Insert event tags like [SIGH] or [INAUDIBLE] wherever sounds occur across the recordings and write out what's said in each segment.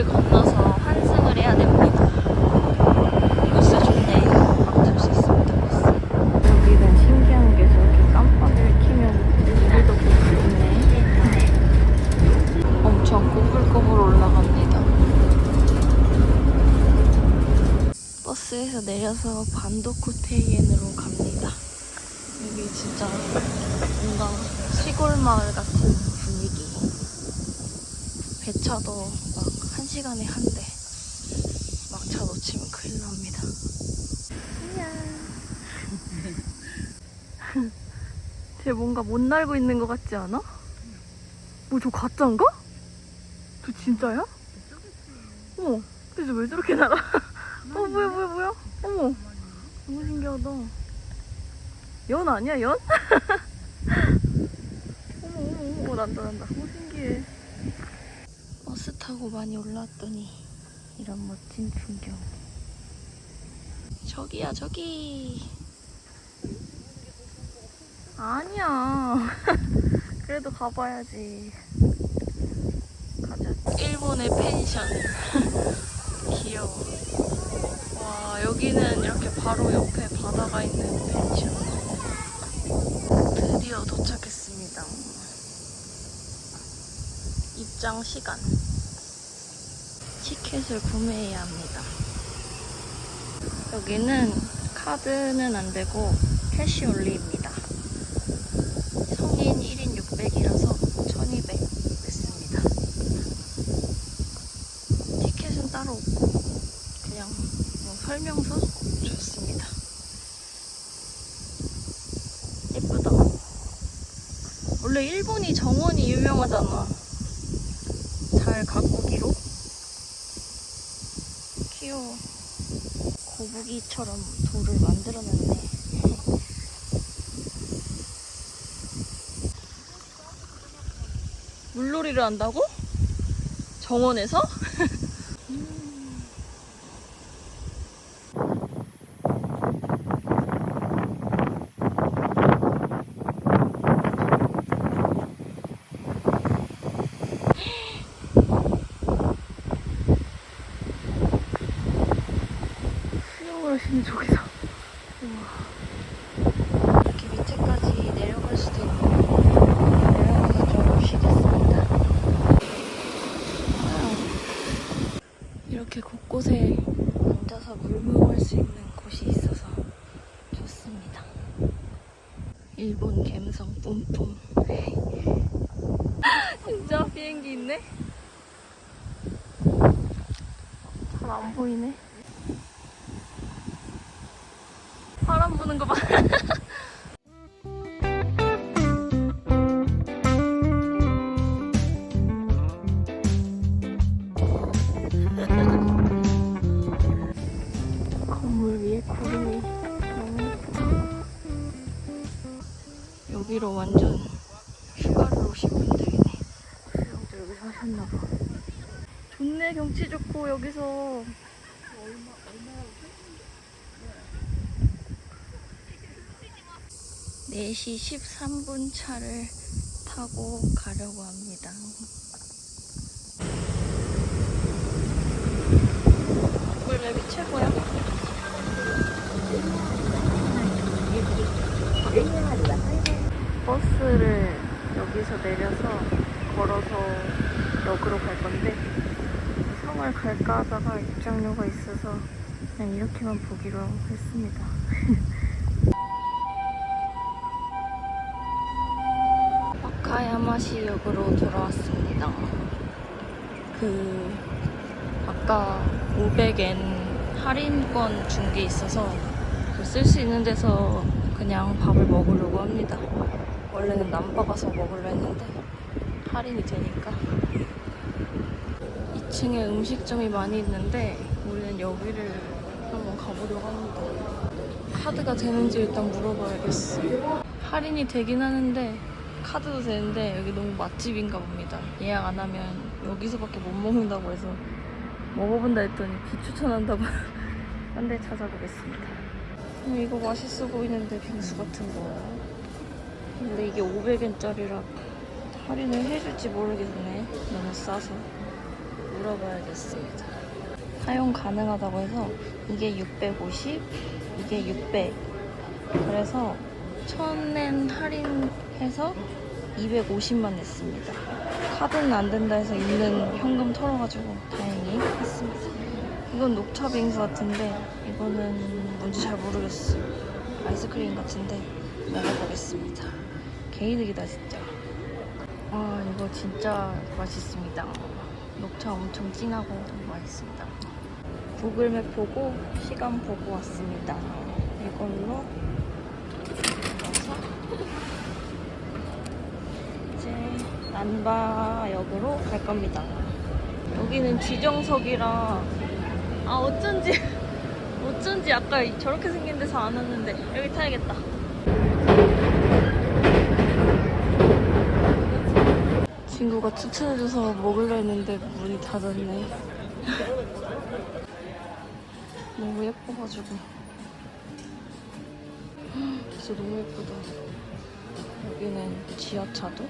길을 건너서 환승을 해야 됩니다. 진짜 좋네. 막탈수 있습니다. 버스. 여기는 신기한 게 저렇게 깜빡이를 켜면 우리도 볼수 있네. 엄청 꼬불꼬불 올라갑니다. 버스에서 내려서 반도코테이엔으로 갑니다. 여기 진짜 뭔가 시골 마을 같은 분위기. 배차도 막 한 시간에 한 대. 막차 놓치면 큰일 납니다. 안녕. [LAUGHS] 쟤 뭔가 못 날고 있는 것 같지 않아? 뭐 저 가짜인가? 저 진짜야? 어머, 근데 저왜 저렇게 날아? [LAUGHS] 어 뭐야 뭐야 뭐야? 어머, 너무 신기하다. 연 아니야 연? [LAUGHS] 어머 어머 어머 난다 난다. 너무 신기해. 타고 많이 올라왔더니 이런 멋진 풍경. 저기야 저기. 아니야. [LAUGHS] 그래도 가봐야지. 가자. 일본의 펜션. [LAUGHS] 귀여워. 와 여기는 이렇게 바로 옆에 바다가 있는 펜션. 드디어 도착했습니다. 입장 시간. 티켓을 구매해야 합니다. 여기는 카드는 안 되고 캐시 올리입니다. 성인 1인 600이라서 1200 냈습니다. 티켓은 따로 없고 그냥 뭐 설명서 줬습니다. 예쁘다. 원래 일본이 정원이 유명하잖아. 잘 가꾸기로. 귀여워. 거북이처럼 돌을 만들어놨네. 물놀이를 한다고? 정원에서? 하시는 저기서. 우와. 이렇게 밑에까지 내려갈 수도 있고, 내려가서 좀 쉬겠습니다. 와우. 이렇게 곳곳에 앉아서 물모을 수 있는 곳이 있어서 좋습니다. 일본 감성 뿜뿜. [LAUGHS] 진짜 비행기 있네? 잘 안 보이네. 부는 거 봐. [LAUGHS] 건물 위에 구름이 너무 예쁘다. 여기로 완전 휴가를 오신 분들이네. 수영도 여기서 하셨나봐. 좋네 경치 좋고 여기서. 네 4시 13분 차를 타고 가려고 합니다. 꿀맵이 최고야. 버스를 여기서 내려서 걸어서 역으로 갈 건데 성을 갈까 하다가 입장료가 있어서 그냥 이렇게만 보기로 했습니다. [LAUGHS] 와카야마시 역으로 돌아왔습니다. 그 아까 500엔 할인권 준 게 있어서 쓸 수 있는 데서 그냥 밥을 먹으려고 합니다. 원래는 남바 가서 먹으려 했는데 할인이 되니까 2층에 음식점이 많이 있는데 우리는 여기를 한번 가보려고 합니다. 카드가 되는지 일단 물어봐야겠어. 할인이 되긴 하는데 카드도 되는데 여기 너무 맛집인가 봅니다. 예약 안 하면 여기서밖에 못 먹는다고 해서 먹어본다 했더니 비추천한다고 [LAUGHS] 딴데 찾아보겠습니다. 음, 이거 맛있어 보이는데 빙수 같은 거. 근데 이게 500엔짜리라 할인을 해줄지 모르겠네. 너무 싸서. 물어봐야겠습니다. 사용 가능하다고 해서 이게 650, 이게 600. 그래서 1000엔 할인 해서 250만 냈습니다. 카드는 안 된다 해서 있는 현금 털어가지고 다행히 했습니다. 이건 녹차 빙수 같은데 이거는 뭔지 잘 모르겠어요. 아이스크림 같은데 먹어보겠습니다. 개이득이다 진짜. 아 이거 진짜 맛있습니다. 녹차 엄청 진하고 맛있습니다. 구글맵 보고 시간 보고 왔습니다. 이걸로 넣어서 이제 난바역으로 갈 겁니다. 여기는 지정석이라 아 어쩐지 [LAUGHS] 어쩐지 아까 저렇게 생긴 데서 안 왔는데 여기 타야겠다. 친구가 추천해줘서 먹으려 했는데 문이 닫았네. [LAUGHS] 너무 예뻐가지고. [GASPS] 진짜 너무 예쁘다. 여기는 지하차도.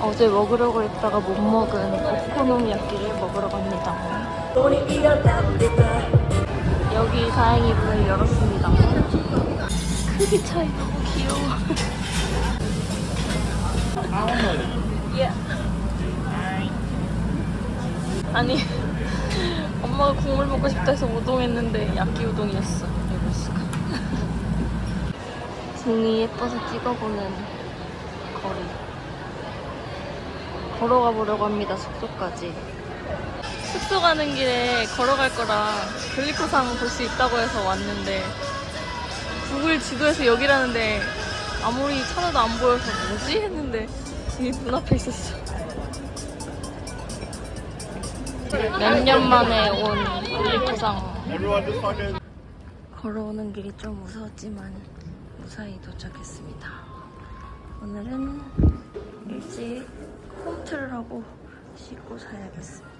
어제 먹으려고 했다가 못 먹은 오코노미야끼를 먹으러 갑니다. 여기 다행히 문을 열었습니다. 크기 차이 너무 귀여워. 예. 아니 엄마가 국물 먹고 싶다 해서 우동 했는데 야끼 우동이었어. 이럴 수가. 등이 예뻐서 찍어보는 거리. 걸어가 보려고 합니다. 숙소까지. 숙소 가는 길에 걸어갈 거라 글리코상 볼 수 있다고 해서 왔는데 구글 지도에서 여기라는데 아무리 찾아도 안 보여서 뭐지 했는데 이게 눈앞에 있었어. 몇 년 만에 온 글리코상. 걸어오는 길이 좀 무서웠지만 무사히 도착했습니다. 오늘은 일찍 홈트를 하고 씻고 자야겠습니다.